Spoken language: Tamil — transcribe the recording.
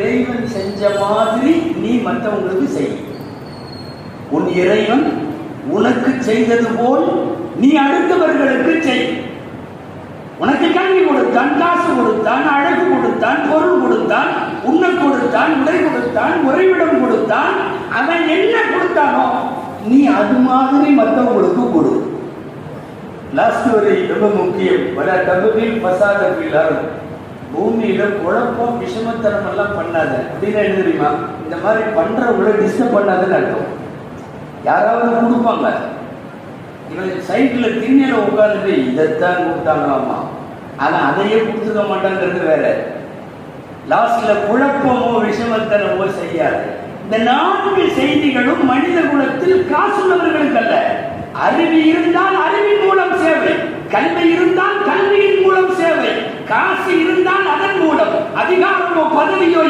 இறைவன் செஞ்ச மாதிரி நீ மற்றவங்களுக்கு செய். உன் இறைவன் உனக்கு செய்தது போல் நீ அடுத்தவர்களுக்கு செய். உனக்கு கல்வி கொடுத்தான் காசு கொடுத்தான் அழகு கொடுத்தான் பொருள் கொடுத்தான் உன்னை கொடுத்தான் உடை கொடுத்தான் உறைவிடம் கொடுத்தான் அவன் என்ன கொடுத்தானோ நீ அது மாதிரி மற்றவங்களுக்கு கொடு. லாஸ்ட் வரை ரொம்ப முக்கியம். வர தகுதியில் பசாதத்தில் பூமியில குழப்பம் விஷமத்தனம் எல்லாம் பண்ணாத. அப்படின்னு என்ன தெரியுமா? இந்த மாதிரி பண்றவங்களை டிஸ்டர்ப் பண்ணாதுன்னு அர்த்தம். யாராவது கொடுப்பாங்க. இவன் சைக்கிள்ல திண்ணில உட்காந்துட்டு இதைத்தான் கொடுத்தாங்களாமா ஆனா அதையே கொடுத்துக்க மாட்டாங்கிறது வேற. லாஸ்ட்ல குழப்பமோ விஷமத்தனமோ செய்யாது. இந்த நான்கு செய்திகளும் மனித குலத்தில் காசுள்ளவர்களுக்கு அல்ல. அறிவு இருந்தால் அறிவின் அதிகாரமோ பதவியோ